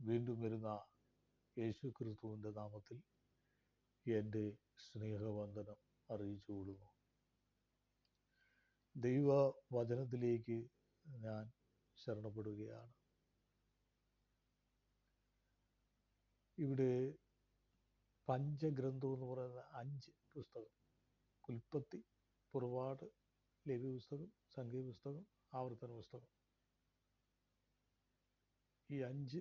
വീണ്ടും വരുന്ന യേശു ക്രിസ്തുവിന്റെ നാമത്തിൽ എന്റെ സ്നേഹവന്ദനം അറിയിച്ചു കൊള്ളുന്നു ദൈവ വചനത്തിലേക്ക് ഞാൻ ശരണപ്പെടുകയാണ്. ഇവിടെ പഞ്ചഗ്രന്ഥം എന്ന് പറയുന്ന അഞ്ച് പുസ്തകം ഉൽപ്പത്തി പുറപാട് ലവ്യ പുസ്തകം സംഗീത പുസ്തകം ആവർത്തന പുസ്തകം. ഈ അഞ്ച്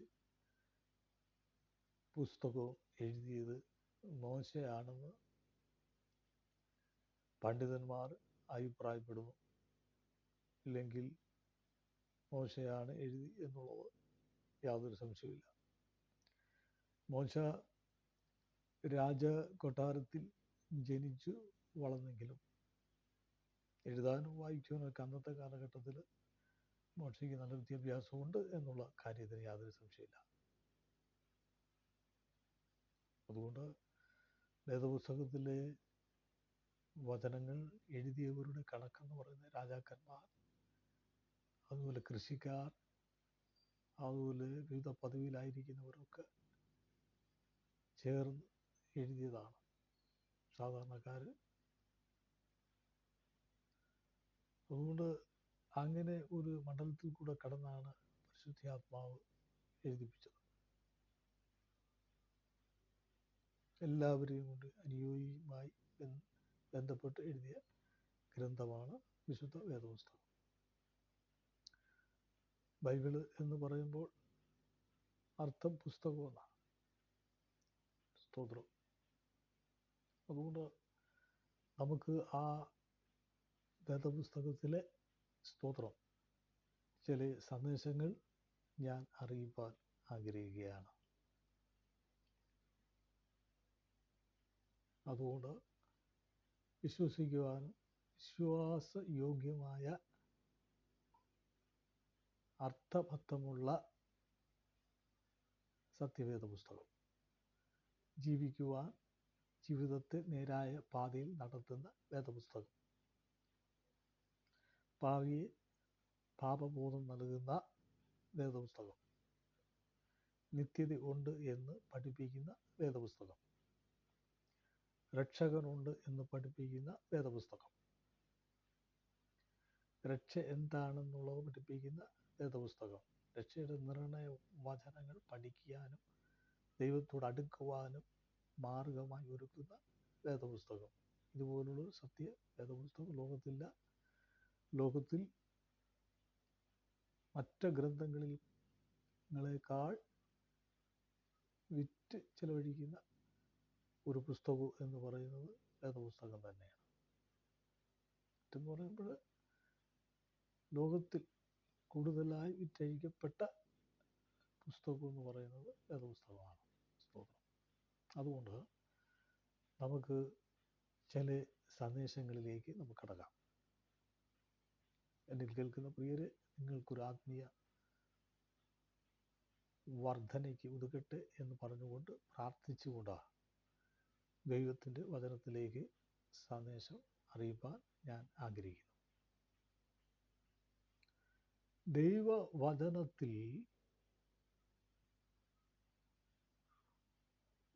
പുസ്തകവും എഴുതിയത് മോശയാണെന്ന് പണ്ഡിതന്മാർ അഭിപ്രായപ്പെടുന്നു. ഇല്ലെങ്കിൽ മോശയാണ് എഴുതി എന്നുള്ളത് യാതൊരു സംശയമില്ല മോശ രാജ കൊട്ടാരത്തിൽ ജനിച്ചു വളർന്നെങ്കിലും എഴുതാനും വായിക്കുവാനൊക്കെ അന്നത്തെ കാലഘട്ടത്തിൽ മോശയ്ക്ക് നല്ല വിദ്യാഭ്യാസമുണ്ട് എന്നുള്ള കാര്യത്തിന് യാതൊരു സംശയമില്ല അതുകൊണ്ട് വേദപുസ്തകത്തിലെ വചനങ്ങൾ എഴുതിയവരുടെ കണക്കെന്ന് പറയുന്ന രാജാക്കന്മാർ അതുപോലെ കൃഷിക്കാർ അതുപോലെ വിവിധ പദവിയിലായിരിക്കുന്നവരൊക്കെ ചേർന്ന് എഴുതിയതാണ്. സാധാരണക്കാർ അതുകൊണ്ട് അങ്ങനെ ഒരു മണ്ഡലത്തിൽ കൂടെ കടന്നാണ് പരിശുദ്ധാത്മാവ് എഴുതിപ്പിച്ചത്. എല്ലാവരെയും കൊണ്ട് അനുയോജ്യമായി ബന്ധപ്പെട്ട് എഴുതിയ ഗ്രന്ഥമാണ് വിശുദ്ധ വേദപുസ്തകം. ബൈബിൾ എന്ന് പറയുമ്പോൾ അർത്ഥം പുസ്തകമാണ് സ്തോത്രം. അതുകൊണ്ട് നമുക്ക് ആ വേദപുസ്തകത്തിലെ സ്തോത്രം ചില സന്ദേശങ്ങൾ ഞാൻ അറിയിപ്പാൻ ആഗ്രഹിക്കുകയാണ്. അതുകൊണ്ട് വിശ്വസിക്കുവാനും വിശ്വാസയോഗ്യമായ അർത്ഥബദ്ധമുള്ള സത്യവേദ പുസ്തകം ജീവിക്കുവാൻ ജീവിതത്തെ നേരായ പാതയിൽ നടത്തുന്ന വേദപുസ്തകം. ഭാവിയെ പാപബോധം നൽകുന്ന വേദപുസ്തകം. നിത്യത ഉണ്ട് എന്ന് പഠിപ്പിക്കുന്ന വേദപുസ്തകം. രക്ഷകനുണ്ട് എന്ന് പഠിപ്പിക്കുന്ന വേദപുസ്തകം. രക്ഷ എന്താണെന്നുള്ളത് പഠിപ്പിക്കുന്ന വേദപുസ്തകം. രക്ഷയുടെ നിർണയ വചനങ്ങൾ പഠിക്കാനും ദൈവത്തോട് അടുക്കുവാനും മാർഗമായി ഒരുക്കുന്ന വേദപുസ്തകം. ഇതുപോലുള്ള സത്യ വേദപുസ്തകം ലോകത്തില്ല. ലോകത്തിൽ മറ്റ് ഗ്രന്ഥങ്ങളിൽ ങ്ങളെക്കാൾ വിറ്റ് ചിലവഴിക്കുന്ന ഒരു പുസ്തകം എന്ന് പറയുന്നത് വേദപുസ്തകം തന്നെയാണ്. മറ്റെന്ന് പറയുമ്പോൾ ലോകത്തിൽ കൂടുതലായി വിറ്റഴിക്കപ്പെട്ട പുസ്തകം എന്ന് പറയുന്നത് വേദപുസ്തകമാണ് സ്തോത്രം. അതുകൊണ്ട് നമുക്ക് ചില സന്ദേശങ്ങളിലേക്ക് നമുക്ക് കടക്കാം. എന്നിൽ കേൾക്കുന്ന പ്രിയരെ നിങ്ങൾക്കൊരു ആത്മീയ വർധനയ്ക്ക് ഉതുകട്ടെ എന്ന് പറഞ്ഞുകൊണ്ട് പ്രാർത്ഥിച്ചുകൊണ്ടാണ് ദൈവത്തിന്റെ വചനത്തിലേക്ക് സന്ദേശം അറിയിപ്പാൻ ഞാൻ ആഗ്രഹിക്കുന്നു. ദൈവവചനത്തിൽ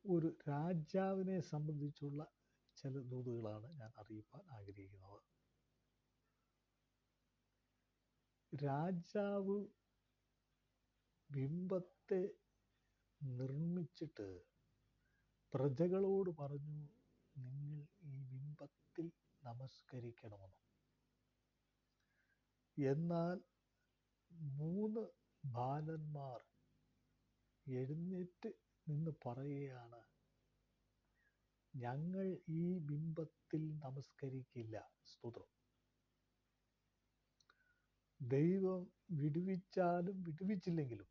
ഒരു രാജാവിനെ സംബന്ധിച്ചുള്ള ചില ദൂതുകളാണ് ഞാൻ അറിയിപ്പാൻ ആഗ്രഹിക്കുന്നത്. രാജാവ് ബിംബത്തെ നിർമ്മിച്ചിട്ട് പ്രജകളോട് പറഞ്ഞു നിങ്ങൾ ഈ ബിംബത്തിൽ നമസ്കരിക്കണമെന്ന്. എന്നാൽ മൂന്ന് ബാലന്മാർ എഴുന്നേറ്റ് നിന്ന് പറയുകയാണ് ഞങ്ങൾ ഈ ബിംബത്തിൽ നമസ്കരിക്കില്ല. സ്തോത്രം. ദൈവം വിടുവിച്ചാലും വിടുവിച്ചില്ലെങ്കിലും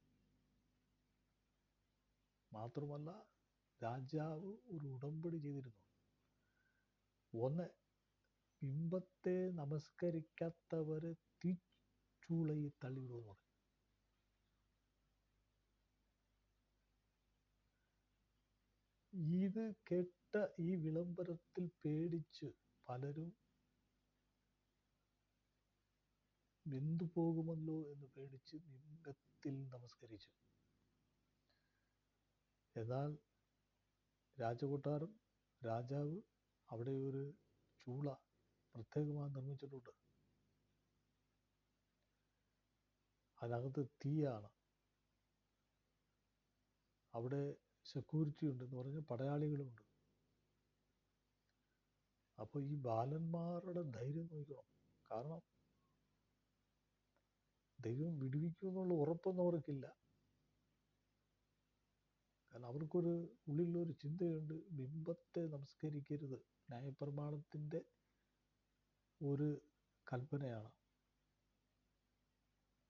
മാത്രമല്ല രാജാവ് ഒരു ഉടമ്പടി ചെയ്തിരുന്നു. ഒന്ന് ബിംബത്തെ നമസ്കരിക്കാത്തവരെ തീച്ചൂളയിൽ തള്ളിവിടുമെന്ന് ഇത് കേട്ട ഈ വിളംബരത്തിൽ പേടിച്ച് പലരും വെന്തു പോകുമല്ലോ എന്ന് പേടിച്ച് ബിംബത്തിൽ നമസ്കരിച്ചു. എന്നാൽ രാജകൊട്ടാരം രാജാവ് അവിടെ ഒരു ചൂള പ്രത്യേകമായി നിർമ്മിച്ചിട്ടുണ്ട്. അതിനകത്ത് തീയാണ്. അവിടെ സെക്യൂരിറ്റി ഉണ്ടെന്ന് പറഞ്ഞ പടയാളികളുമുണ്ട് അപ്പോൾ ഈ ബാലന്മാരുടെ ധൈര്യം നോക്കണം. കാരണം ദൈവം വിടുവിക്കുമെന്നുള്ള ഉറപ്പൊന്നും അവർക്കില്ല. കാരണം അവർക്കൊരു ഉള്ളിലൊരു ചിന്തയുണ്ട്. ബിംബത്തെ നമസ്കരിക്കരുത്. ന്യായപ്രമാണത്തിന്റെ ഒരു കൽപ്പനയാണ്.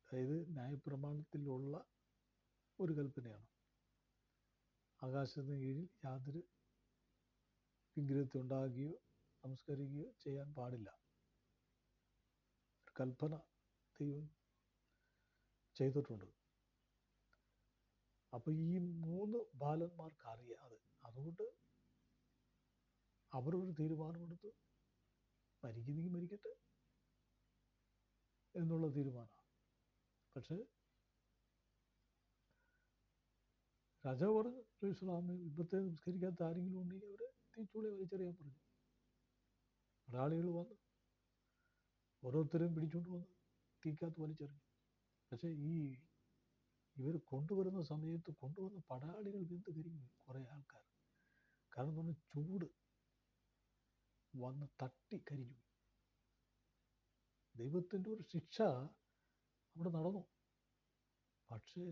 അതായത് ന്യായപ്രമാണത്തിലുള്ള ഒരു കൽപ്പനയാണ്. ആകാശത്തിന് കീഴിൽ യാതൊരു വിഗ്രഹത്തെ ഉണ്ടാകുകയോ നമസ്കരിക്കുകയോ ചെയ്യാൻ പാടില്ല. കൽപ്പന ദൈവം ചെയ്തിട്ടുണ്ട്. അപ്പൊ ഈ മൂന്ന് ബാലന്മാർക്ക് അറിയാം അത്. അതുകൊണ്ട് തീരുമാനമെടുത്ത് തീരുമാനമെടുത്തു. മരിക്കുന്നെങ്കിൽ മരിക്കട്ടെ എന്നുള്ള തീരുമാനമാണ്. പക്ഷേ രാജാവ് പറഞ്ഞു ഇസ്ലാമി ഇപ്പത്തെ നിസ്കരിക്കാത്ത ആരെങ്കിലും ഉണ്ടെങ്കിൽ അവരെ തീച്ചുളി വലിച്ചെറിയാൻ പറഞ്ഞു. പടാളികൾ വന്നു. ഓരോരുത്തരെയും പിടിച്ചുകൊണ്ട് വന്ന് തീക്കകത്ത് വലിച്ചെറിഞ്ഞു. പക്ഷേ ഈ ഇവർ കൊണ്ടുവരുന്ന സമയത്ത് കൊണ്ടുവന്ന പടാളികൾ വെന്ത് കരിഞ്ഞു കുറേ ആൾക്കാർ. കാരണം എന്ന് ചൂട് വന്ന് തട്ടി കരിഞ്ഞു. ദൈവത്തിന്റെ ഒരു ശിക്ഷ അവിടെ നടന്നു. പക്ഷേ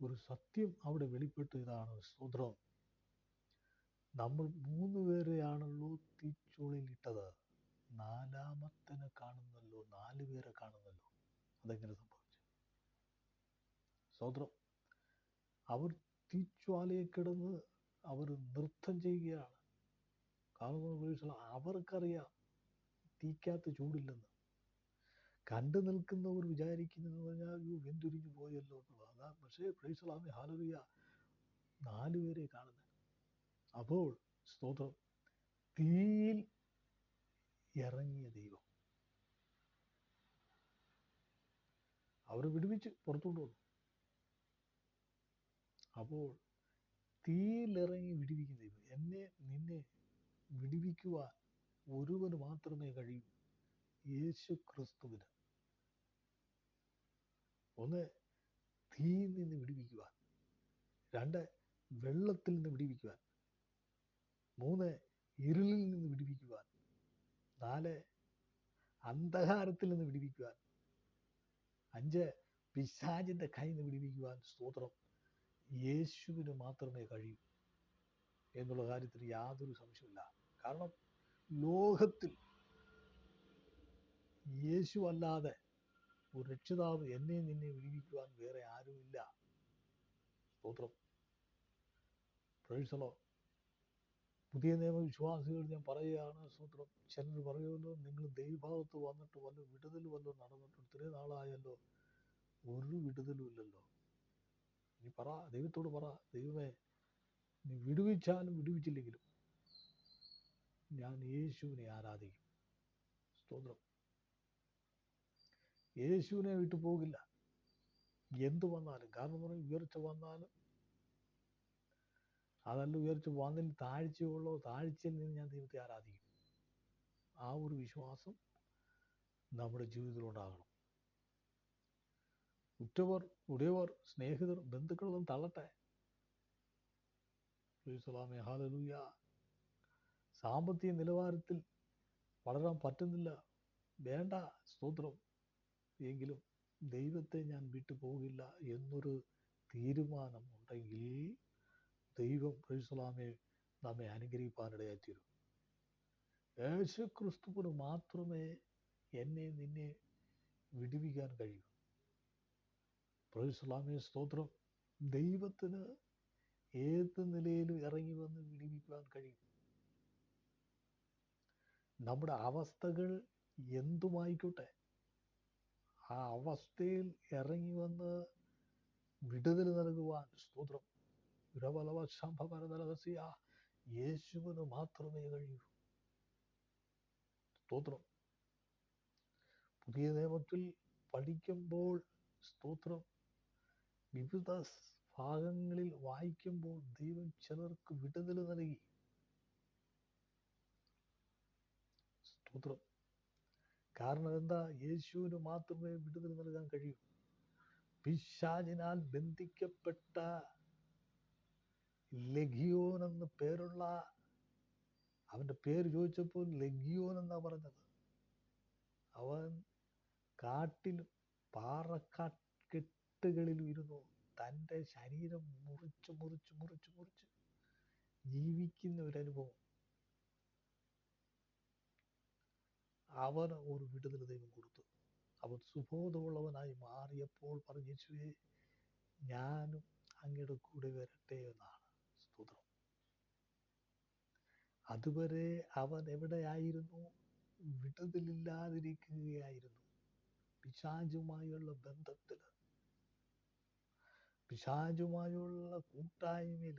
ഒരു സത്യം അവിടെ വെളിപ്പെട്ട്. ഇതാണ് സ്തോത്രം നമ്മൾ മൂന്ന് പേരെയാണല്ലോ തീച്ചുളിലിട്ടത് നാലാമത്തനെ കാണുന്നല്ലോ നാല് പേരെ കാണുന്നല്ലോ. അതെങ്ങനെ സംഭവിച്ചു? സ്തോത്രം അവർ തീജ്വാലയെ കിടന്ന് അവർ നൃത്തം ചെയ്യുകയാണ്. കാരണം അവർക്കറിയാം തീക്കകത്ത് ചൂടില്ലെന്ന്. കണ്ടു നിൽക്കുന്നവർ വിചാരിക്കുന്നതെന്ന് പറഞ്ഞാൽ അയ്യോ വെന്തുരിഞ്ഞു പോയല്ലോ എന്നുള്ളത് അതാ പക്ഷേ പ്രൈസലാമി ഹാലറിയ നാല് കാണുന്നത്. അപ്പോൾ സ്തോത്രം തീയിൽ ഇറങ്ങിയ ദൈവം. അവർ വിടുവിച്ച് പുറത്തുകൊണ്ട് വന്നു. അപ്പോൾ തീയിലിറങ്ങി വിടുവിക്കുന്ന എന്നെ നിന്നെ വിടിവിക്കുവാൻ ഒരുവന് മാത്രമേ കഴിയൂ. യേശു ക്രിസ്തുവിന് ഒന്ന് തീയിൽ നിന്ന് വിടിവിക്കുവാൻ. രണ്ട് വെള്ളത്തിൽ നിന്ന് വിടിവിക്കുവാൻ. മൂന്ന് ഇരുളിൽ നിന്ന് വിടിവിക്കുവാൻ. നാല് അന്ധകാരത്തിൽ നിന്ന് വിടിവിക്കുവാൻ. അഞ്ച് പിശാചിന്റെ കയ്യിൽ നിന്ന് വിടിവിക്കുവാൻ. സ്തോത്രം. യേശുവിന് മാത്രമേ കഴിയൂ എന്നുള്ള കാര്യത്തിൽ യാതൊരു സംശയമില്ല കാരണം ലോകത്തിൽ യേശു അല്ലാതെ ഒരു രക്ഷിതാവ് എന്നെ നിന്നെ വിടിവിക്കുവാൻ വേറെ ആരുമില്ല. സ്തോത്രം. പ്രൈസലോ പുതിയ നിയമ വിശ്വാസികൾ ഞാൻ പറയുകയാണ് സ്തോത്രം. ചിലർ പറയുമല്ലോ നിങ്ങൾ ദൈവഭാഗത്ത് വന്നിട്ട് വല്ല വിടുതൽ വല്ലതും നടന്നിട്ട് ഇത്രയും നാളായല്ലോ ഒരു വിടുതലും ഇല്ലല്ലോ. നീ പറ ദൈവത്തോട് പറ ദൈവമേ നീ വിടുവിച്ചാലും വിടുവിച്ചില്ലെങ്കിലും ഞാൻ യേശുവിനെ ആരാധിക്കും. സ്തോത്രം. യേശുവിനെ വിട്ടു പോകില്ല. എന്ത് വന്നാലും കാരണം പറഞ്ഞു ഉയർച്ച വന്നാലും അതല്ല ഉയർച്ച വന്നതിൽ താഴ്ചയുള്ളോ താഴ്ചയിൽ നിന്ന് ഞാൻ ദൈവത്തെ ആരാധിക്കും. ആ ഒരു വിശ്വാസം നമ്മുടെ ജീവിതത്തിലുണ്ടാകണം. ഉറ്റവർ ഉടയവർ സ്നേഹിതർ ബന്ധുക്കളൊന്നും തള്ളട്ടെ. സാമ്പത്തിക നിലവാരത്തിൽ വളരാൻ പറ്റുന്നില്ല. വേണ്ട സ്തോത്രം. എങ്കിലും ദൈവത്തെ ഞാൻ വിട്ടു പോകില്ല എന്നൊരു തീരുമാനം ഉണ്ടെങ്കിൽ ദൈവം പ്രൈസ്ലാമെ നമ്മെ അനുഗ്രഹിപ്പാനിടയായിത്തീരും. യേശു ക്രിസ്തുവിന് മാത്രമേ എന്നെ നിന്നെ വിടുവിക്കാൻ കഴിയൂ. പ്രൈസ്ലാമെ സ്തോത്രം. ദൈവത്തിന് ഏത് നിലയിലും ഇറങ്ങി വന്ന് വിടിവിക്കുവാൻ കഴിയും. നമ്മുടെ അവസ്ഥകൾ എന്തുമായിക്കോട്ടെ ആ അവസ്ഥയിൽ ഇറങ്ങി വന്ന് വിടുതൽ നൽകുവാൻ സ്തോത്രം. സംഭവനസിയ യേശുവിന് മാത്രമേ കഴിയൂ. സ്തോത്രം. പുതിയ നിയമത്തിൽ പഠിക്കുമ്പോൾ സ്തോത്രം. വിവിധ ഭാഗങ്ങളിൽ വായിക്കുമ്പോൾ ദൈവം ചിലർക്ക് വിടുതൽ നൽകി. സ്തോത്രം. കാരണം എന്താ? യേശുവിന് മാത്രമേ വിടുതൽ നൽകാൻ കഴിയൂ. പിശാചിനാൽ ബന്ധിക്കപ്പെട്ട ലഗിയോൻ എന്ന് പേരുള്ള അവന്റെ പേര് ചോദിച്ചപ്പോൾ ലഗിയോൻ എന്നാ പറഞ്ഞത്? അവൻ കാട്ടിലും പാറക്കെട്ടുകളിലും ഇരുന്നു. തന്റെ ശരീരം മുറിച്ച് മുറിച്ച് മുറിച്ച് മുറിച്ച് ജീവിക്കുന്ന ഒരു അനുഭവം. അവന് ഒരു വിടുതൽ ദൈവം കൊടുത്തു. അവൻ സുബോധമുള്ളവനായി മാറിയപ്പോൾ പറഞ്ഞു ഞാനും അങ്ങയുടെ കൂടെ വരട്ടെ എന്നാണ് സ്തോത്രം. അതുവരെ അവൻ എവിടെയായിരുന്നു? വിടുതലില്ലാതിരിക്കുകയായിരുന്നു. പിശാചുമായുള്ള ബന്ധത്തിൽ പിശാചുമായുള്ള കൂട്ടായ്മയിൽ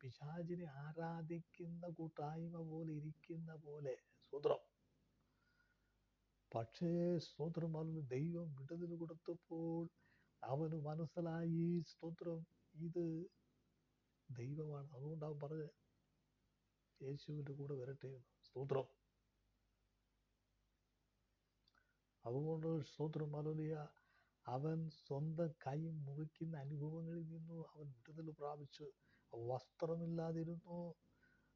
പിശാചിനെ ആരാധിക്കുന്ന കൂട്ടായ്മ പോലെ ഇരിക്കുന്ന പോലെ സ്തോത്രം. പക്ഷേ സ്തോത്രം അവന് ദൈവം വിടുതൽ കൊടുത്തപ്പോൾ അവന് മനസ്സിലായി സ്തോത്രം ഇത് ദൈവമാണ്. അതുകൊണ്ട് അവൻ പറഞ്ഞ യേശുവിന്റെ കൂടെ വരട്ടെ സ്തോത്രം. അതുകൊണ്ട് സ്തോത്രം മലലിയ അവൻ സ്വന്തം കൈ മുറിക്കുന്ന അനുഭവങ്ങളിൽ നിന്നും അവൻ വിടുതൽ പ്രാപിച്ചു. വസ്ത്രമില്ലാതിരുന്നു.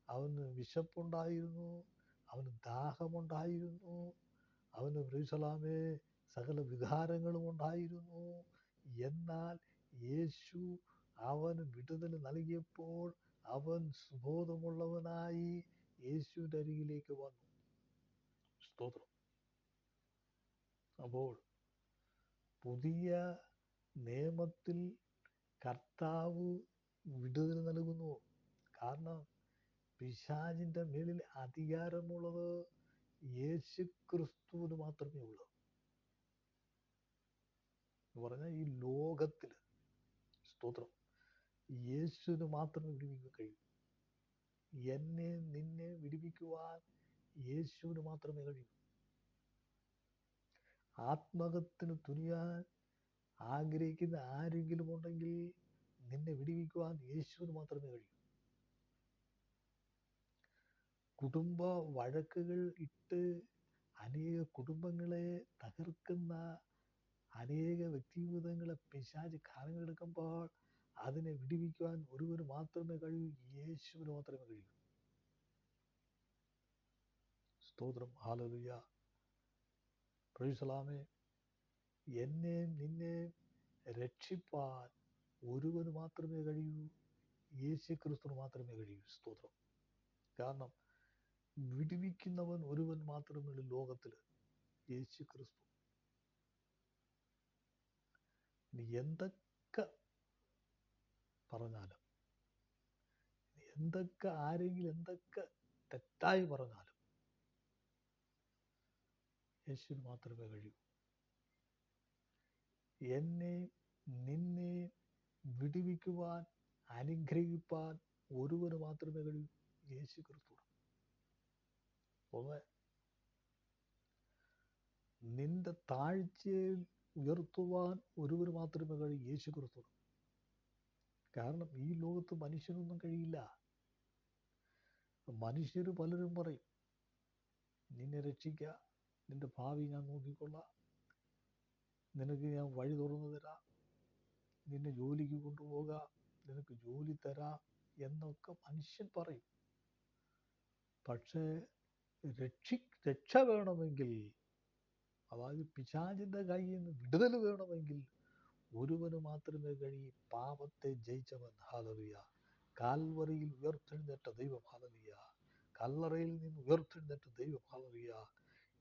അവന് വിശപ്പുണ്ടായിരുന്നു. അവന് ദാഹമുണ്ടായിരുന്നു. അവന് ബ്രീസലാമേ സകല വികാരങ്ങളും ഉണ്ടായിരുന്നു. എന്നാൽ യേശു അവന് വിടുതൽ നൽകിയപ്പോൾ അവൻ സുബോധമുള്ളവനായി യേശുവിന്റെ അരികിലേക്ക് വന്നു. സ്തോത്രം. അപ്പോൾ പുതിയ നിയമത്തിൽ കർത്താവ് വിടുതൽ നൽകുന്നു. കാരണം പിശാചിന്റെ മേലിൽ അധികാരമുള്ളത് യേശു ക്രിസ്തുവിന് മാത്രമേ ഉള്ളൂ. എന്ന് ഈ ലോകത്തിൽ സ്തോത്രം യേശുവിന് മാത്രമേ വിടുവിക്കാൻ കഴിയൂ. എന്നെ നിന്നെ വിടുവിക്കുവാൻ യേശുവിന് മാത്രമേ കഴിയൂ. ആത്മഹത്തിന് തുനിയാൻ ആഗ്രഹിക്കുന്ന ആരെങ്കിലും ഉണ്ടെങ്കിൽ നിന്നെ വിടിവിക്കുവാൻ യേശുവിന് മാത്രമേ കഴിയൂ. കുടുംബ വഴക്കുകൾ ഇട്ട് അനേക കുടുംബങ്ങളെ തകർക്കുന്ന അനേക വ്യക്തിബോധങ്ങളെ പിശാച് കാലങ്ങളെടുക്കുമ്പോൾ അതിനെ വിടിവിക്കുവാൻ ഒരുവന് മാത്രമേ കഴിയൂ യേശുവിന് മാത്രമേ കഴിയൂ. സ്തോത്രം. ഹാലലുയ പ്രൈസലാമേ എന്നെ നിന്നെ രക്ഷിപ്പാൻ ഒരുവന് മാത്രമേ കഴിയൂ യേശു ക്രിസ്തുവിന് മാത്രമേ കഴിയൂ. സ്തോത്രം. കാരണം വിടുവിക്കുന്നവൻ ഒരുവൻ മാത്രമേ ലോകത്തിൽ യേശു ക്രിസ്തു നീ എന്തൊക്കെ പറഞ്ഞാലും എന്തൊക്കെ ആരെങ്കിലും എന്തൊക്കെ തെറ്റായി പറഞ്ഞാലും യേശുവിന് മാത്രമേ കഴിയൂ. എന്നെ നിന്നെ വിടുവിക്കുവാൻ അനുഗ്രഹിപ്പാൻ ഒരുവന് മാത്രമേ കഴിയൂ യേശു ക്രിസ്തു. ഒന്ന് നിന്റെ താഴ്ചയിൽ ഉയർത്തുവാൻ ഒരുവന് മാത്രമേ കഴിയൂ യേശു ക്രിസ്തു. കാരണം ഈ ലോകത്ത് മനുഷ്യനൊന്നും കഴിയില്ല. മനുഷ്യർ പലരും പറയും നിന്നെ രക്ഷിക്കുക നിന്റെ ഭാവി ഞാൻ നോക്കിക്കൊള്ളാം. നിനക്ക് ഞാൻ വഴി തുറന്നു തരാം. നിന്നെ ജോലിക്ക് കൊണ്ടുപോകാം. നിനക്ക് ജോലി തരാം എന്നൊക്കെ മനുഷ്യൻ പറയും. പക്ഷേ രക്ഷി രക്ഷ വേണമെങ്കിൽ അതായത് പിശാചിന്റെ കയ്യിൽ നിന്ന് വിടുതൽ വേണമെങ്കിൽ ഒരുവന് മാത്രമേ കഴിയൂ. പാപത്തെ ജയിച്ചവൻ ഹാലറിയ കാൽവറിയിൽ ഉയർത്തെഴുന്നേറ്റ ദൈവം ഹാലറിയ കല്ലറയിൽ നിന്ന് ഉയർത്തെഴുന്നേറ്റ ദൈവം ഹാലറിയ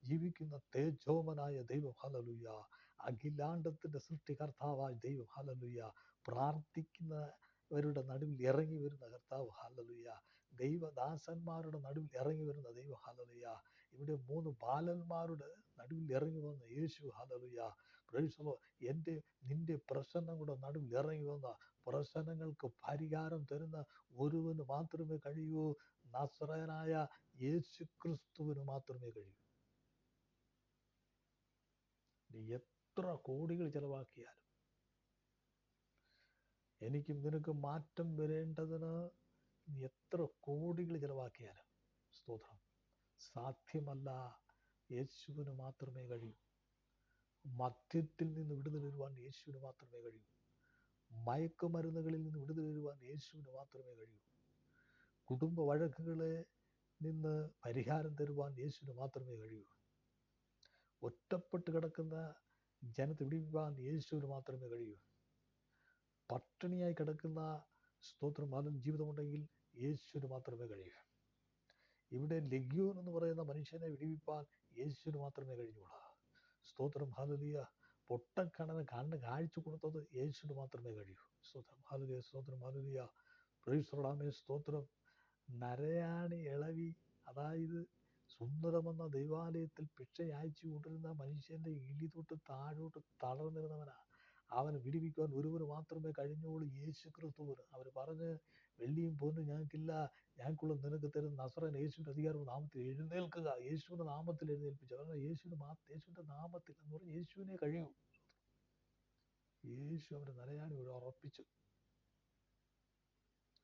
ജീവിക്കുന്ന തേജോമനായ ദൈവം ഹലലുയ്യ അഖിലാണ്ടത്തിന്റെ സൃഷ്ടികർത്താവായ ദൈവം ഹാലലുയ പ്രാർത്ഥിക്കുന്നവരുടെ നടുവിൽ ഇറങ്ങി വരുന്ന കർത്താവ് ഹാലലുയ ദൈവദാസന്മാരുടെ നടുവിൽ ഇറങ്ങി വരുന്ന ദൈവം ഹാലലുയ ഇവിടെ മൂന്ന് ബാലന്മാരുടെ നടുവിൽ ഇറങ്ങി വന്ന യേശു ഹാലലുയ പ്രേക്ഷകോ എന്റെ നിന്റെ പ്രശ്നങ്ങളുടെ നടുവിൽ ഇറങ്ങി വന്ന പ്രശ്നങ്ങൾക്ക് പരിഹാരം തരുന്ന ഒരുവന് മാത്രമേ കഴിയൂ. നസ്രയനായ യേശു ക്രിസ്തുവിന് മാത്രമേ കഴിയൂ. നീ എത്ര കോടികൾ ചെലവാക്കിയാലും എനിക്കും നിനക്കും മാറ്റം വരേണ്ടതിന് നീ എത്ര കോടികൾ ചിലവാക്കിയാലും സ്തോത്രം. സാധ്യമല്ല. യേശുവിന് മാത്രമേ കഴിയൂ. മദ്യത്തിൽ നിന്ന് വിടുതൽ വരുവാൻ യേശുവിന് മാത്രമേ കഴിയൂ. മയക്കുമരുന്നുകളിൽ നിന്ന് വിടുതൽ വരുവാൻ യേശുവിന് മാത്രമേ കഴിയൂ. കുടുംബ വഴക്കുകളെ നിന്ന് പരിഹാരം തരുവാൻ യേശുവിന് മാത്രമേ കഴിയൂ. ഒറ്റപ്പെട്ട് കിടക്കുന്ന ജനത്തെ വിടുവിപ്പാൻ യേശുവിന് മാത്രമേ കഴിയൂ. പട്ടിണിയായി കിടക്കുന്ന സ്തോത്രം അതും ജീവിതമുണ്ടെങ്കിൽ യേശുവിന് മാത്രമേ കഴിയൂ. ഇവിടെ ലഗ്യോൻ എന്ന് പറയുന്ന മനുഷ്യനെ വിടിവിപ്പാൻ യേശുവിന് മാത്രമേ കഴിഞ്ഞുള്ളൂ സ്തോത്രം ഹാലലിയ പൊട്ടക്കണന് കണ്ണ് കാഴ്ച കൊടുത്തത് യേശുവിന് മാത്രമേ കഴിയൂ. സ്തോത്രം ഹാലലിയ സ്തോത്രം ഹാലലിയ പ്രൈസ്തോടാമേ സ്തോത്രം. നരയാണി ഇളവി അതായത് സുന്ദരമെന്ന ദൈവാലയത്തിൽ ഭിക്ഷ അയച്ചു കൊണ്ടിരുന്ന മനുഷ്യന്റെ ഇടി തൊട്ട് താഴോട്ട് തളർന്നിരുന്നവനാ. അവനെ വിടിവിക്കാൻ ഒരുവന് മാത്രമേ കഴിഞ്ഞോളൂ യേശു ക്രിസ്തുവിന് അവർ പറഞ്ഞ് വെള്ളിയും പൊന്നും ഞങ്ങൾക്കില്ല. ഞങ്ങൾക്കുള്ള നിനക്ക് തരുന്ന നസറൻ യേശുവിന്റെ അധികാരം നാമത്തിൽ എഴുന്നേൽക്കുക. യേശുവിന്റെ നാമത്തിൽ എഴുന്നേൽപ്പിച്ചു. അവരുടെ യേശുവിന്റെ മാ യേശുവിന്റെ നാമത്തിൽ എന്ന് പറഞ്ഞാൽ യേശുവിനെ കഴിയൂ. യേശു അവരെ നിലയാണി ഒരു ഉറപ്പിച്ചു.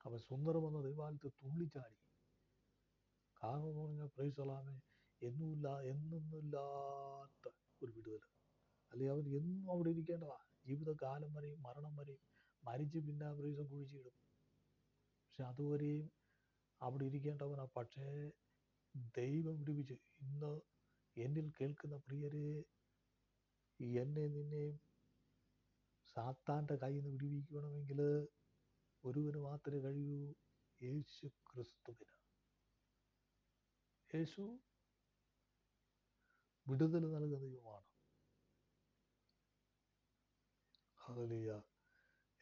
അവൻ സുന്ദരമെന്ന ദൈവാലയത്തിൽ തുള്ളിച്ചാടി. കാരണം എന്ന് പറഞ്ഞാൽ എന്നുമില്ല എന്നൊന്നുമില്ലാത്ത ഒരു വിടുതൽ അല്ലെങ്കിൽ അവൻ എന്നും അവിടെ ഇരിക്കേണ്ടതാ. ജീവിതകാലം വരെയും മരണം വരെയും മരിച്ച് പിന്നെ പ്രൈസം കുഴിച്ചിടും. പക്ഷെ അതുവരെയും അവിടെ ഇരിക്കേണ്ടവനാ. പക്ഷേ ദൈവം വിടുവിച്ച് ഇന്ന് എന്നിൽ കേൾക്കുന്ന പ്രിയരെ എന്നെ നിന്നെയും സാത്താന്റെ കയ്യിൽ നിന്ന് വിടുവിക്കണമെങ്കിൽ ഒരുവന് മാത്രമേ കഴിയൂ. യേശു ക്രിസ്തുവിന് യേശു വിടുതൽ നൽകുന്ന ദൈവമാണ്. അതലിയ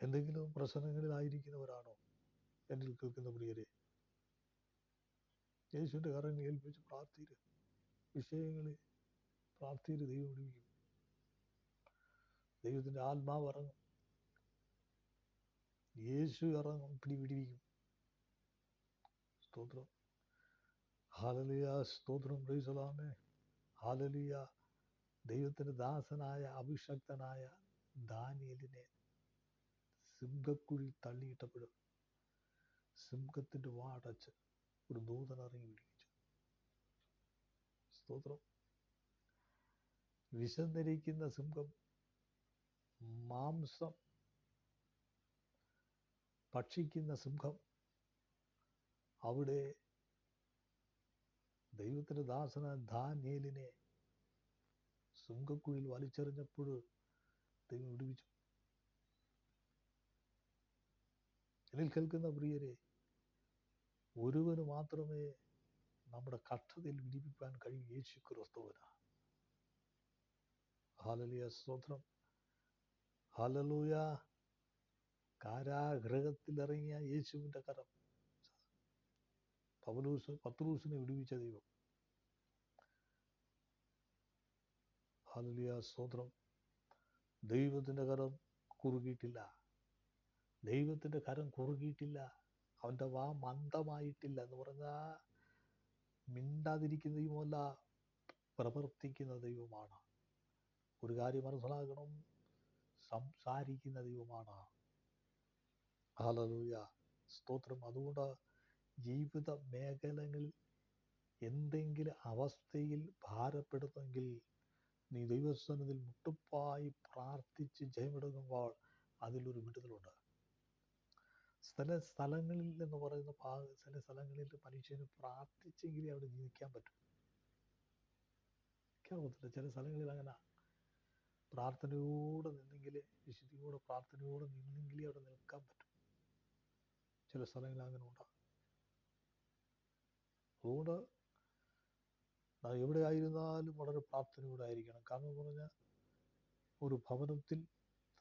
എന്തെങ്കിലും പ്രശ്നങ്ങളിലായിരിക്കുന്നവരാണോ? എന്നിൽ കേൾക്കുന്ന പ്രിയരെ യേശുവിന്റെ കാര്യങ്ങൾ ഏൽപ്പിച്ച് പ്രാർത്ഥിര്. വിഷയങ്ങളെ പ്രാർത്ഥിര് ദൈവം വിടുവിക്കും. ദൈവത്തിന്റെ ആത്മാവ് ഇറങ്ങും. യേശു ഇറങ്ങും പിടി വിടിവിക്കും സ്തോത്രം. ഹാലലിയ സ്തോത്രം പ്രൈസലാമേ ഹാലലിയ ദൈവത്തിന്റെ ദാസനായ അഭിഷക്തനായ ദാനിയലിനെ സിംഹക്കുഴി തള്ളിയിട്ടപ്പോഴും സിംഹത്തിന്റെ വാടച്ച് ഒരു ദൂതൻ ഇറങ്ങി പിടിപ്പിച്ചു സ്തോത്രം. വിശന്നിരിക്കുന്ന സിംഹം മാംസം ഭക്ഷിക്കുന്ന സിംഹം അവിടെ ദൈവത്തിന്റെ ദാസന ധാന്യേലിനെ സുങ്കക്കുയിൽ വലിച്ചെറിഞ്ഞപ്പോൾ ദൈവം വിടുവിച്ചു. എന്നിൽ കേൾക്കുന്ന പ്രിയരെ ഒരുവന് മാത്രമേ നമ്മുടെ കഷ്ടതയിൽ വിടിപ്പിക്കാൻ കഴിയും. യേശു ക്രിസ്തുവിന് ഹാലലിയ സ്തോത്രം. ഹാലലൂയ കാരാഗ്രഹത്തിലിറങ്ങിയ യേശുവിന്റെ കരം. പൗലൂസ് പത്രൂസിനെ വിടുവിച്ച ദൈവം. ഹാലുലിയ സ്തോത്രം. ദൈവത്തിന്റെ കരം കുറുകിയിട്ടില്ല. ദൈവത്തിന്റെ കരം കുറുകിയിട്ടില്ല. അവന്റെ വാ മന്ദമായിട്ടില്ല എന്ന് പറഞ്ഞാൽ മിണ്ടാതിരിക്കുന്ന ദൈവമല്ല പ്രവർത്തിക്കുന്ന ദൈവമാണ്. ഒരു കാര്യം മനസ്സിലാക്കണം സംസാരിക്കുന്ന ദൈവമാണ്. ഹാലലൂയ സ്തോത്രം. അതുകൊണ്ട് ജീവിത മേഖലകളിൽ എന്തെങ്കിലും അവസ്ഥയിൽ ഭാരപ്പെടുന്നെങ്കിൽ നീ ദൈവസ്ഥാനത്തിൽ മുട്ടുപ്പായി പ്രാർത്ഥിച്ച് ജയമെടുക്കുമ്പോൾ അതിലൊരു വിടുതലുണ്ട്. ചില സ്ഥലങ്ങളിൽ എന്ന് പറയുന്ന ഭാഗ ചില സ്ഥലങ്ങളിൽ മനുഷ്യന് പ്രാർത്ഥിച്ചെങ്കിലേ അവിടെ ജീവിക്കാൻ പറ്റും. പറ്റില്ല ചില സ്ഥലങ്ങളിൽ അങ്ങനെ പ്രാർത്ഥനയോടെ നിന്നെങ്കിൽ വിശുദ്ധിയോടെ പ്രാർത്ഥനയോടെ നിന്നെങ്കിലേ അവിടെ നിൽക്കാൻ പറ്റും. ചില സ്ഥലങ്ങളിൽ അങ്ങനെ ഉണ്ടാകും അതുകൊണ്ട് എവിടെ ആയിരുന്നാലും വളരെ പ്രാർത്ഥനയോടെ ആയിരിക്കണം. കാരണം എന്ന് പറഞ്ഞാൽ ഒരു ഭവനത്തിൽ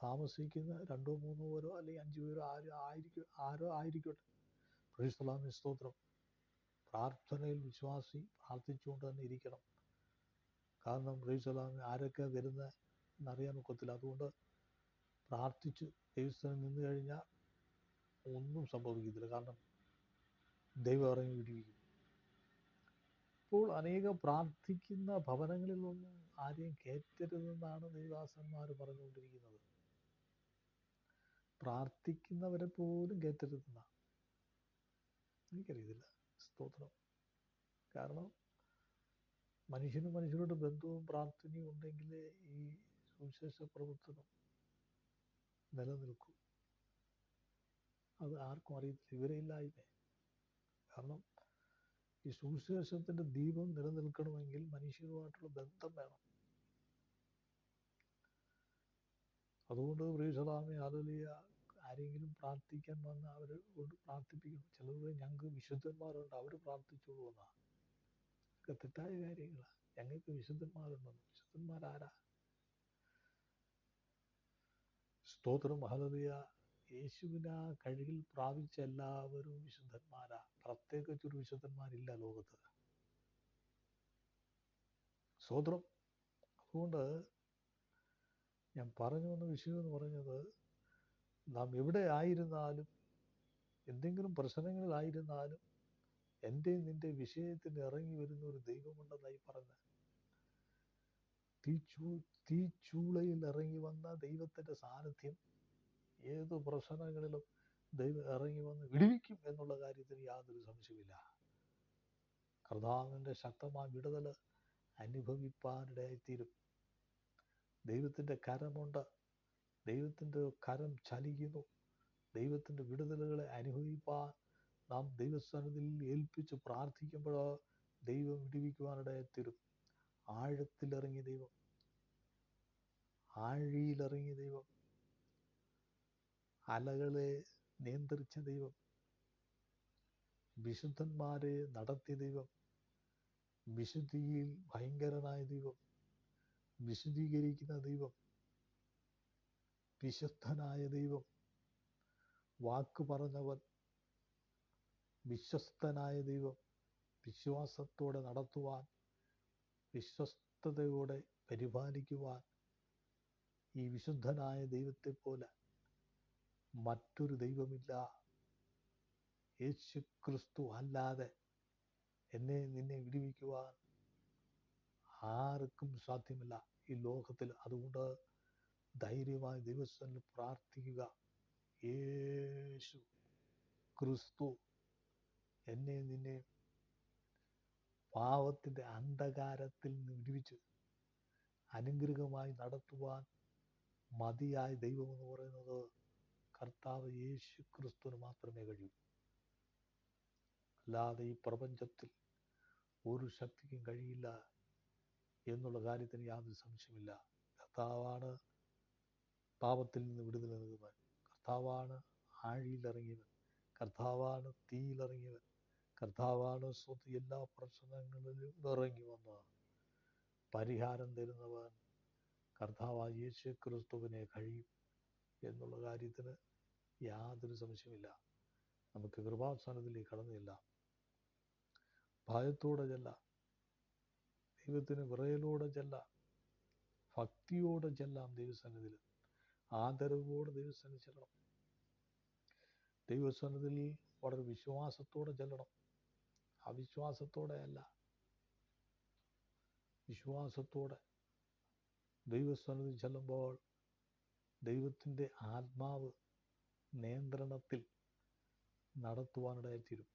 താമസിക്കുന്ന രണ്ടോ മൂന്നോ പേരോ അല്ലെങ്കിൽ അഞ്ചു പേരോ ആരോ ആയിരിക്കും ആരോ ആയിരിക്കട്ടെ. പ്രൈസ്തലാമി സ്തോത്രം. പ്രാർത്ഥനയിൽ വിശ്വാസി പ്രാർത്ഥിച്ചുകൊണ്ട് തന്നെ ഇരിക്കണം. കാരണം പ്രൈസ്തലാമി ആരൊക്കെ വരുന്ന എന്നറിയാൻ ഒക്കത്തില്ല. അതുകൊണ്ട് പ്രാർത്ഥിച്ച് ദൈവസ്ഥാനം നിന്ന് കഴിഞ്ഞാൽ ഒന്നും സംഭവിക്കത്തില്ല. കാരണം ദൈവം ഇറങ്ങി വിടിവിക്കും. ഇപ്പോൾ അനേകം പ്രാർത്ഥിക്കുന്ന ഭവനങ്ങളിലൊന്നും ആരെയും കയറ്റരുതെന്നാണ് ദേവദാസന്മാർ പറഞ്ഞുകൊണ്ടിരിക്കുന്നത്. പ്രാർത്ഥിക്കുന്നവരെ പോലും കയറ്റരുതെന്നാണ് എനിക്കറിയത്തില്ല. സ്തോത്രം. കാരണം മനുഷ്യനും മനുഷ്യരോട് ബന്ധവും പ്രാർത്ഥനയും ഉണ്ടെങ്കിൽ ഈ സുവിശേഷ പ്രവർത്തനം നിലനിൽക്കും. അത് ആർക്കും അറിയത്തില്ല. വിവരമില്ലായ്മ കാരണം ഈ സുവിശേഷത്തിന്റെ ദീപം നിലനിൽക്കണമെങ്കിൽ മനുഷ്യരുമായിട്ടുള്ള ബന്ധം വേണം. അതുകൊണ്ട് പ്രീഷറാമി ആലോലിയ ആരെങ്കിലും പ്രാർത്ഥിക്കാൻ വന്ന് അവർ കൊണ്ട് പ്രാർത്ഥിപ്പിക്കണം. ചിലർ ഞങ്ങൾക്ക് വിശുദ്ധന്മാരുണ്ട് അവർ പ്രാർത്ഥിച്ചോളൂ എന്നാണ് ഇതൊക്കെ തെറ്റായ കാര്യങ്ങളാണ് ഞങ്ങൾക്ക് വിശുദ്ധന്മാരുണ്ടെന്ന് വിശുദ്ധന്മാരാരാ? സ്തോത്രം ഹലലിയ യേശുവിന കഴുകിൽ പ്രാപിച്ച എല്ലാവരും വിശുദ്ധന്മാരാ. പ്രത്യേകിച്ചൊരു വിശുദ്ധന്മാരില്ല ലോകത്ത്. സ്തോത്രം അതുകൊണ്ട് ഞാൻ പറഞ്ഞു വന്ന വിഷയം എന്ന് പറഞ്ഞത് നാം എവിടെ ആയിരുന്നാലും എന്തെങ്കിലും പ്രശ്നങ്ങളിലായിരുന്നാലും എന്റെ നിന്റെ വിഷയത്തിന് ഇറങ്ങി വരുന്ന ഒരു ദൈവമുണ്ടെന്നായി പറഞ്ഞ് തീച്ചൂ തീച്ചൂളയിൽ ഇറങ്ങി വന്ന ദൈവത്തിന്റെ സാന്നിധ്യം ഏത് പ്രശ്നങ്ങളിലും ദൈവം ഇറങ്ങി വന്ന് വിടുവിക്കും എന്നുള്ള കാര്യത്തിന് യാതൊരു സംശയമില്ല കർത്താവിന്റെ ശക്തമായ വിടുതൽ അനുഭവിപ്പാനിടയായിത്തീരും ദൈവത്തിന്റെ കരമുണ്ട്. ദൈവത്തിന്റെ കരം ചലിക്കുന്നു. ദൈവത്തിന്റെ വിടുതലുകളെ അനുഭവിപ്പാൻ നാം ദൈവസ്ഥാനത്തിൽ ഏൽപ്പിച്ച് പ്രാർത്ഥിക്കുമ്പോൾ ദൈവം വിടുവിക്കുവാനിടയായിത്തീരും ആഴത്തിലിറങ്ങിയ ദൈവം. ആഴിയിലിറങ്ങിയ ദൈവം. അലകളെ നിയന്ത്രിച്ച ദൈവം. വിശുദ്ധന്മാരെ നടത്തിയ ദൈവം. വിശുദ്ധിയിൽ ഭയങ്കരനായ ദൈവം. വിശുദ്ധീകരിക്കുന്ന ദൈവം. വിശുദ്ധനായ ദൈവം. വാക്ക് പറഞ്ഞവൻ വിശ്വസ്തനായ ദൈവം. വിശ്വാസത്തോടെ നടത്തുവാൻ വിശ്വസ്തയോടെ പരിപാലിക്കുവാൻ ഈ വിശുദ്ധനായ ദൈവത്തെ പോലെ മറ്റൊരു ദൈവമില്ല. യേശു ക്രിസ്തു അല്ലാതെ എന്നെ നിന്നെ വിടുവിക്കുവാൻ ആർക്കും സാധ്യമല്ല ഈ ലോകത്തിൽ. അതുകൊണ്ട് ധൈര്യമായി ദൈവസ്ഥനിൽ പ്രാർത്ഥിക്കുക. യേശു ക്രിസ്തു എന്നെ നിന്നെ പാവത്തിന്റെ അന്ധകാരത്തിൽ നിന്ന് വിടിവിച്ച് അനുഗ്രഹമായി നടത്തുവാൻ മതിയായ ദൈവം എന്ന് പറയുന്നത് കർത്താവ് യേശു ക്രിസ്തുവിന് മാത്രമേ കഴിയൂ. അല്ലാതെ ഈ പ്രപഞ്ചത്തിൽ ഒരു ശക്തിക്കും കഴിയില്ല എന്നുള്ള കാര്യത്തിന് യാതൊരു സംശയമില്ല കർത്താവാണ് പാപത്തിൽ നിന്ന് വിടുതൽ നൽകുന്നവൻ. കർത്താവാണ് ആഴിയിലിറങ്ങിയവൻ. കർത്താവാണ് തീയിലിറങ്ങിയവൻ. കർത്താവാണ് സ്വത്ത് എല്ലാ പ്രശ്നങ്ങളിലും ഇറങ്ങി വന്ന് പരിഹാരം തരുന്നവൻ കർത്താവായ യേശു ക്രിസ്തുവിനെ കഴിയും എന്നുള്ള കാര്യത്തിന് യാതൊരു സംശയമില്ല നമുക്ക് കൃപാസ്ഥാനത്തിലേക്ക് കടന്നില്ല. ഭയത്തോടെ ചെല്ല. ദൈവത്തിന് വിറയലോടെ ചെല്ല. ഭക്തിയോടെ ചെല്ലാം ദൈവസന്നിധിയിൽ. ആദരവോടെ ദൈവസന്നിധി ചെല്ലണം. ദൈവസന്നിധിയിൽ വളരെ വിശ്വാസത്തോടെ ചെല്ലണം. അവിശ്വാസത്തോടെ അല്ല. വിശ്വാസത്തോടെ ദൈവസന്നിധി ചെല്ലുമ്പോൾ ദൈവത്തിന്റെ ആത്മാവ് നിയന്ത്രണത്തിൽ നടത്തുവാനിടയായിത്തീരും.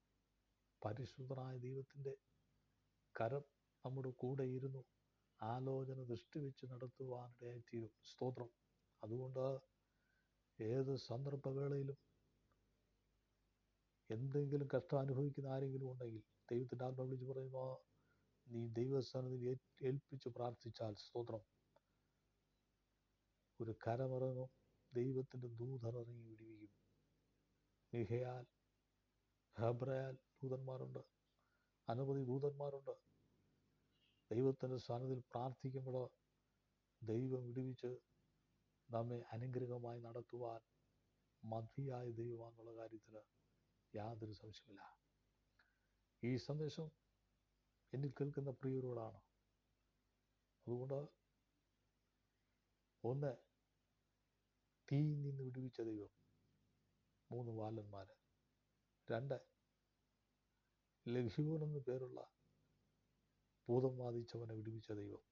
പരിശുദ്ധനായ ദൈവത്തിന്റെ കരം നമ്മുടെ കൂടെ ഇരുന്നു ആലോചന ദൃഷ്ടി വെച്ച് നടത്തുവാനിടയായിത്തീരും. സ്തോത്രം. അതുകൊണ്ട് ഏത് സന്ദർഭവേളയിലും എന്തെങ്കിലും കഷ്ടം അനുഭവിക്കുന്ന ആരെങ്കിലും ഉണ്ടെങ്കിൽ ദൈവത്തിന്റെ ആത്മ വിളിച്ച് പറയുമ്പോൾ നീ ദൈവസ്ഥാനത്തിൽ ഏൽപ്പിച്ച് പ്രാർത്ഥിച്ചാൽ സ്തോത്രം. ഒരു കരമിറങ്ങും ദൈവത്തിന്റെ ദൂതർ ഇറങ്ങി വിടുവിക്കും മിഹയാൽ ഹബ്രയാൽ ദൂതന്മാരുണ്ട്. അനവധി ദൂതന്മാരുണ്ട്. ദൈവത്തിന്റെ സാന്നിധ്യത്തിൽ പ്രാർത്ഥിക്കുമ്പോൾ ദൈവം വിടുവിച്ച് നമ്മെ അനുഗ്രഹമായി നടത്തുവാൻ മതിയായ ദൈവമാണെന്നുള്ള കാര്യത്തിൽ യാതൊരു സംശയമില്ല ഈ സന്ദേശം എന്നിൽ കേൾക്കുന്ന പ്രിയരോടാണ്. അതുകൊണ്ട് ഒന്ന് തീ നിന്ന് വിടുവിച്ച ദൈവം മൂന്ന് വാലന്മാർ രണ്ട് ലഘ്യൂൻ എന്ന് പേരുള്ള ഭൂതം വാദിച്ചവനെ വിടുവിച്ച ദൈവം.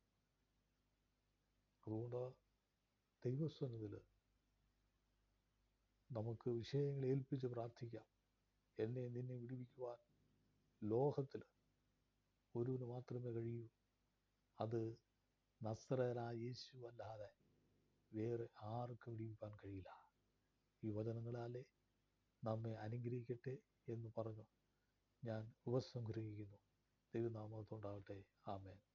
അതുകൊണ്ട് ദൈവസ്വനത്തിൽ നമുക്ക് വിഷയങ്ങൾ ഏൽപ്പിച്ച് പ്രാർത്ഥിക്കാം. എന്നെ നിന്നെ വിടുവിക്കുവാൻ ലോകത്തിൽ ഒരുവിന് മാത്രമേ കഴിയൂ. അത് നസ്രനായ യേശു അല്ലാതെ വേറെ ആർക്കും വിടുവിപ്പാൻ കഴിയില്ല. ഈ വചനങ്ങളാലെ നമ്മെ അനുഗ്രഹിക്കട്ടെ എന്ന് പറഞ്ഞു. ഞാൻ ഉപസംഹരിക്കുന്നു. ദൈവനാമത്തോണ്ടാവട്ടെ ആമേൻ.